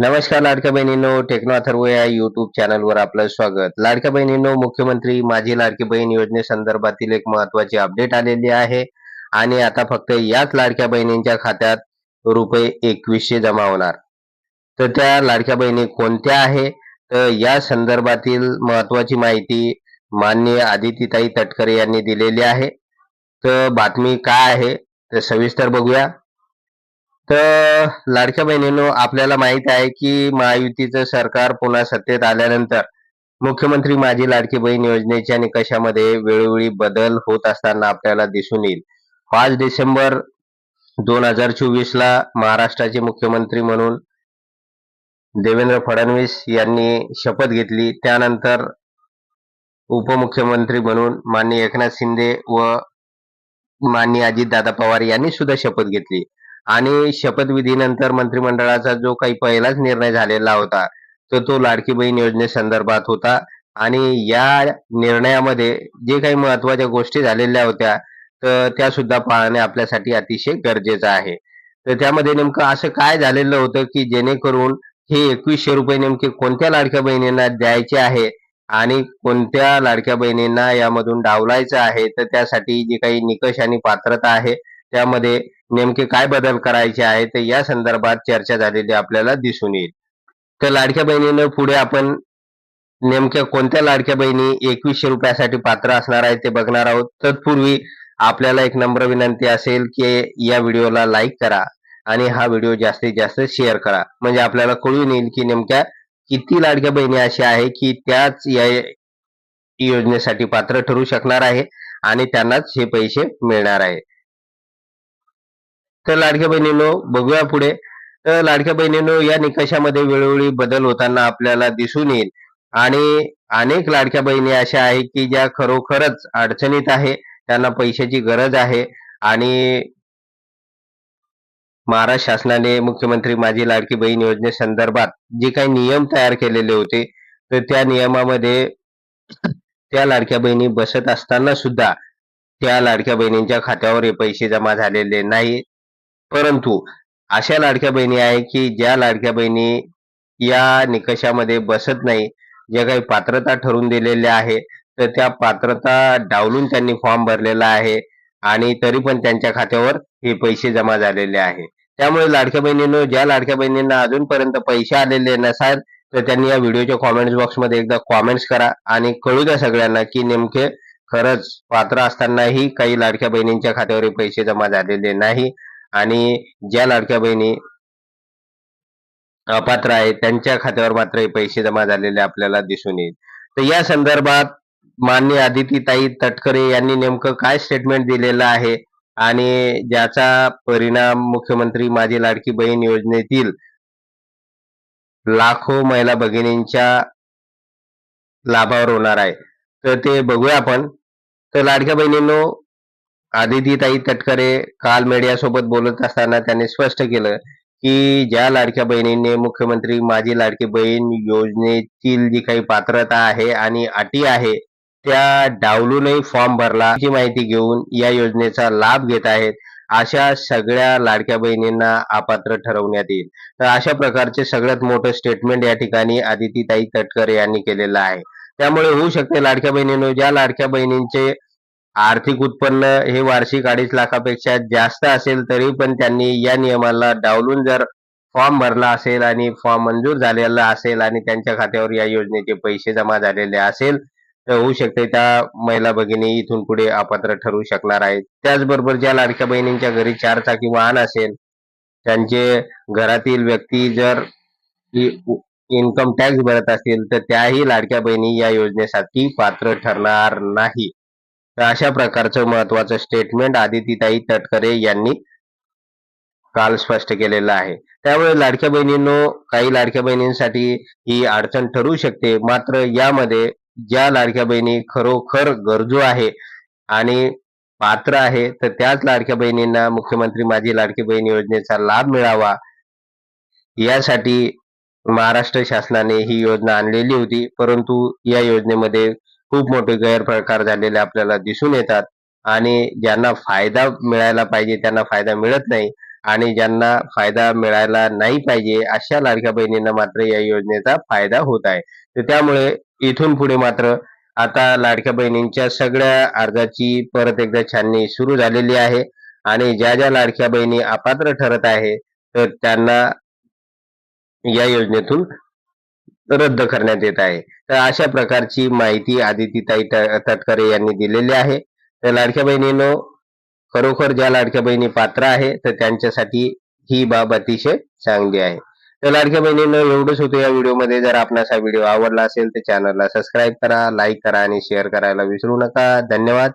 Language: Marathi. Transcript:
नमस्कार लाडक्या बहिणींनो टेक्नो अथर्व या युट्यूब चॅनलवर आपलं स्वागत. लाडक्या बहिणींनो मुख्यमंत्री माझी लाडकी बहीण योजनेसंदर्भातील एक महत्वाची अपडेट आलेली आहे. आणि आता फक्त याच लाडक्या बहिणींच्या खात्यात रुपये एकवीसशे जमा होणार. तर त्या लाडक्या बहिणी कोणत्या आहे? तर या संदर्भातील महत्वाची माहिती माननीय आदितीताई तटकरे यांनी दिलेली आहे. तर बातमी काय आहे? तर सविस्तर बघूया. तर लाडक्या बहिणींनो आपल्याला माहीत आहे की महायुतीचं सरकार पुन्हा सत्तेत आल्यानंतर मुख्यमंत्री माझी लाडकी बहीण योजनेच्या निकषामध्ये वेळोवेळी बदल होत असताना आपल्याला दिसून येईल. पाच डिसेंबर दोन हजार चोवीस ला महाराष्ट्राचे मुख्यमंत्री म्हणून देवेंद्र फडणवीस यांनी शपथ घेतली. त्यानंतर उपमुख्यमंत्री म्हणून माननीय एकनाथ शिंदे व माननीय अजितदादा पवार यांनी सुद्धा शपथ घेतली. आणि शपथविधीनंतर मंत्रिमंडळाचा जो काही पहिलाच निर्णय झालेला होता तर तो लाडकी बहीण योजनेसंदर्भात होता. आणि या निर्णयामध्ये जे काही महत्त्वाच्या गोष्टी झालेल्या होत्या तर त्या सुद्धा पाळणे आपल्यासाठी अतिशय गरजेचं आहे. तर त्यामध्ये नेमकं असं काय झालेलं होतं की जेणेकरून हे एकवीसशे रुपये नेमके कोणत्या लाडक्या बहिणींना द्यायचे आहे आणि कोणत्या लाडक्या बहिणींना यामधून डावलायचं आहे? तर त्यासाठी जे काही निकष आणि पात्रता आहे त्यामध्ये नेमके काय बदल करायचे आहे ते या संदर्भात चर्चा झालेली आपल्याला दिसून येईल. तर लाडक्या बहिणीनं पुढे आपण नेमक्या कोणत्या लाडक्या बहिणी एकवीसशे रुपयासाठी पात्र असणार आहे ते बघणार आहोत. तत्पूर्वी आपल्याला एक नम्र विनंती असेल की या व्हिडिओला लाईक करा आणि हा व्हिडिओ जास्तीत जास्त शेअर करा. म्हणजे आपल्याला कळून येईल की नेमक्या किती लाडक्या बहिणी अशा आहे की त्याच या योजनेसाठी पात्र ठरू शकणार आहे आणि त्यांनाच हे पैसे मिळणार आहे. तर लाडक्या बहिणीनो बघूया पुढे. तर लाडक्या बहिणीनो या निकषामध्ये वेळोवेळी बदल होताना आपल्याला दिसून येईल. आणि अनेक लाडक्या बहिणी अशा आहेत की ज्या खरोखरच अडचणीत आहे त्यांना पैशाची गरज आहे. आणि महाराष्ट्र शासनाने मुख्यमंत्री माझी लाडकी बहीण योजनेसंदर्भात जे काही नियम तयार केलेले होते तर त्या नियमामध्ये त्या लाडक्या बहिणी बसत असताना सुद्धा त्या लाडक्या बहिणींच्या खात्यावर हे पैसे जमा झालेले नाही. परंतु अशा लाडक्या बहिणी आहे की ज्या लाडक्या बहिणी या निकषामध्ये बसत नाही ज्या काही पात्रता ठरवून दिलेल्या आहे तर त्या पात्रता डावलून त्यांनी फॉर्म भरलेला आहे आणि तरी पण त्यांच्या खात्यावर हे पैसे जमा झालेले आहे. त्यामुळे लाडक्या बहिणींनो ज्या लाडक्या बहिणींना अजूनपर्यंत पैसे आलेले नसाल तर त्यांनी या व्हिडिओच्या कॉमेंट्स बॉक्समध्ये एकदा कॉमेंट्स करा आणि कळू द्या सगळ्यांना की नेमके खरंच पात्र असतानाही काही लाडक्या बहिणींच्या खात्यावर पैसे जमा झालेले नाही. आणि ज्या लाडक्या बहिणी अपात्र आहेत त्यांच्या खात्यावर मात्र हे पैसे जमा झालेले आपल्याला दिसून येईल. तर या संदर्भात माननीय आदितीताई तटकरे यांनी नेमकं काय स्टेटमेंट दिलेलं आहे आणि ज्याचा परिणाम मुख्यमंत्री माझी लाडकी बहीण योजनेतील लाखो महिला भगिनींच्या लाभावर होणार आहे. तर ते बघूया आपण. तर लाडक्या बहिणींनो आदितीताई तटकरे काल मीडियासोबत बोलत असताना त्यांनी स्पष्ट केलं की ज्या लाडक्या बहिणींनी मुख्यमंत्री माझी लाडकी बहीण योजनेतील जी काही पात्रता आहे आणि अटी आहे त्या डावलूनही फॉर्म भरला. ही माहिती घेऊन या योजनेचा लाभ घेत आहेत अशा सगळ्या लाडक्या बहिणींना अपात्र ठरवण्यात येईल. तर अशा प्रकारचे सगळ्यात मोठं स्टेटमेंट या ठिकाणी आदितीताई तटकरे यांनी केलेलं आहे. त्यामुळे होऊ शकते लाडक्या बहिणींनो ज्या लाडक्या बहिणींचे आर्थिक उत्पन्न हे वार्षिक अडीच लाखापेक्षा जास्त असेल तरी पण त्यांनी या नियमाला डावलून जर फॉर्म भरला असेल आणि फॉर्म मंजूर झालेला असेल आणि त्यांच्या खात्यावर या योजनेचे पैसे जमा झालेले असेल तर होऊ शकते त्या महिला भगिनी इथून पुढे अपात्र ठरू शकणार आहेत. त्याचबरोबर ज्या लाडक्या बहिणींच्या घरी चार चाकी वाहन असेल त्यांचे घरातील व्यक्ती जर इन्कम टॅक्स भरत असतील तर त्याही लाडक्या बहिणी या योजनेसाठी पात्र ठरणार नाही. तर अशा प्रकारचं महत्वाचं स्टेटमेंट आदितीताई तटकरे यांनी काल स्पष्ट केलेलं आहे. त्यामुळे लाडक्या बहिणींनो काही लाडक्या बहिणींसाठी ही अडचण ठरू शकते. मात्र यामध्ये ज्या लाडक्या बहिणी खरोखर गरजू आहे आणि पात्र आहे तर त्याच लाडक्या बहिणींना मुख्यमंत्री माझी लाडकी बहीण योजनेचा लाभ मिळावा. यासाठी महाराष्ट्र शासनाने ही योजना आणलेली होती. परंतु या योजनेमध्ये खूप मोठे गैरप्रकार झालेले आपल्याला दिसून येतात. आणि ज्यांना फायदा मिळायला पाहिजे त्यांना फायदा मिळत नाही. आणि ज्यांना फायदा मिळायला नाही पाहिजे अशा लाडक्या बहिणींना मात्र या योजनेचा फायदा होत आहे. तर त्यामुळे इथून पुढे मात्र आता लाडक्या बहिणींच्या सगळ्या अर्जाची परत एकदा छाननी सुरू झालेली आहे. आणि ज्या ज्या लाडक्या बहिणी अपात्र ठरत आहे तर त्यांना या योजनेतून रद्द करण्यात येत आहे. तर अशा प्रकारची माहिती आदितीताई तटकरे यांनी दिलेली आहे. तर लाडक्या बहिणीनो खरोखर ज्या लाडक्या बहिणी पात्र आहे तर त्यांच्यासाठी ही बाब अतिशय चांगली आहे. तर लाडक्या बहिणींनो एवढंच होतं या व्हिडिओमध्ये. जर आपणास हा व्हिडिओ आवडला असेल तर चॅनलला सबस्क्राईब करा लाईक करा आणि शेअर करायला विसरू नका. धन्यवाद.